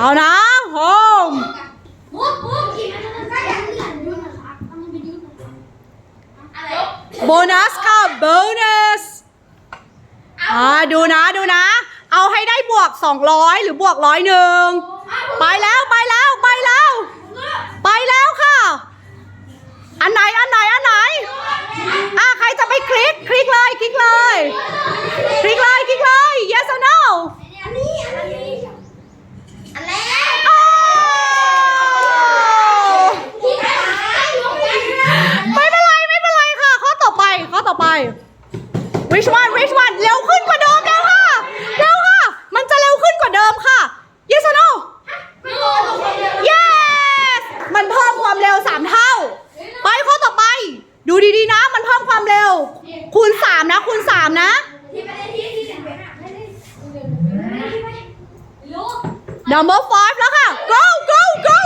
เอานะโฮมน้ามัมโบนัสค่ะโบนัสอ่าดูนะดูนะ เอาให้ได้บวก 200 หรือบวกร้อยหนึ่งไปแล้วไปแล้วไปแล้ว ไปแล้วค่ะ อันไหนอันไหนอันไหนอ่าใครจะไปคลิกคลิกเลยคลิกเลย คลิกเลย มเพิ่มความเร็ว คูณ3นะ คูณ3นะด้ที่ที่เห็นเป็นอะไม่ได้รู้ number five แล้วค่ะ go go go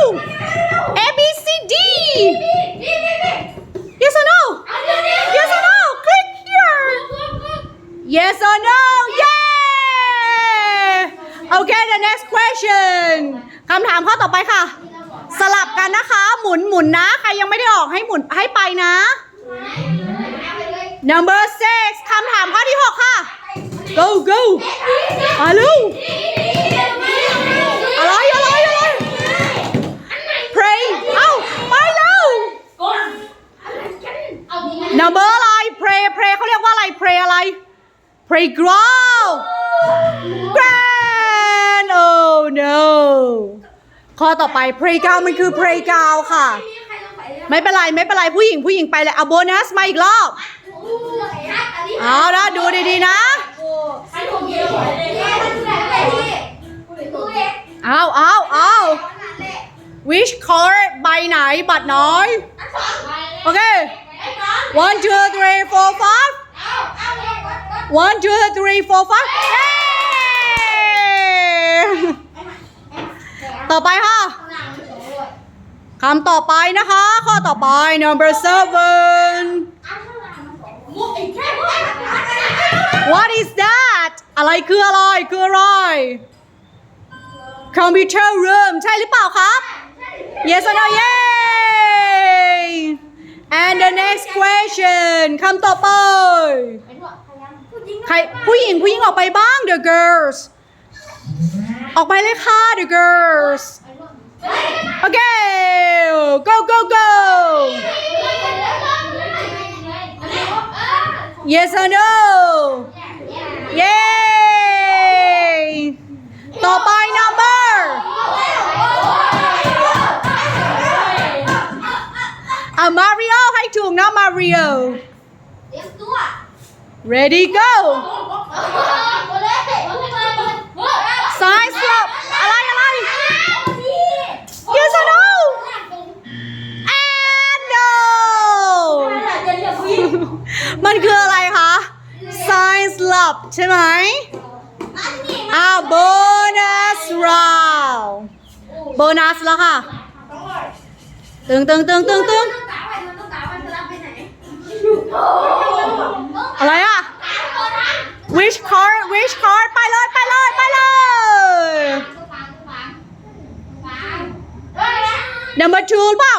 A B C D yes or no yes or no click here yes or no yeah okay the next question คำถามข้อต่อไปค่ะ สลับกันนะคะ หมุนหมุนนะ ใครยังไม่ได้ออกให้หมุนให้ไปนะ number six คำถามข้อที่ 6 ค่ะ go go มาลูกอะไรอะไรอะไร pray เอ้าไปแล้ว number อะไร pray pray เขาเรียกว่าอะไร pray อะไร pray ground grand oh no ข้อต่อไป pray ground มันคือ pray ground ค่ะ ไม่เป็นไร ไม่เป็นไร ผู้หญิงผู้หญิงไปเลยเอาโบนัสมาอีกรอบ เอาละดูดีๆนะ เอาเอาเอา which card ใบไหนบัตรน้อย โอเค one two three four five one two three four five เย้ต่อไปค่ะคำต่อไปนะคะ ข้อต่อไป number seven what is that อะไรคืออะไรคืออะไร computer room ใช่หรือเปล่าครับ yes or no yay and the next question คำต่อไป ใครผู้หญิงผู้หญิงออกไปบ้าง the girls ออกไปเลยค่ะ the girls โอเค go go go yes or no อ่ะ Mario ให้ถูกนะ Mario ready go ซ้ายสลับอะไรอะไร yes or no and no มันคืออะไรคะ science lab ใช่ไหมอ่า bonus round bonus แล้วค่ะ ตึงตึงตึงตึงตึงอะไรอะ which card which card ไปเลยไปเลยไปเลย number two เปล่า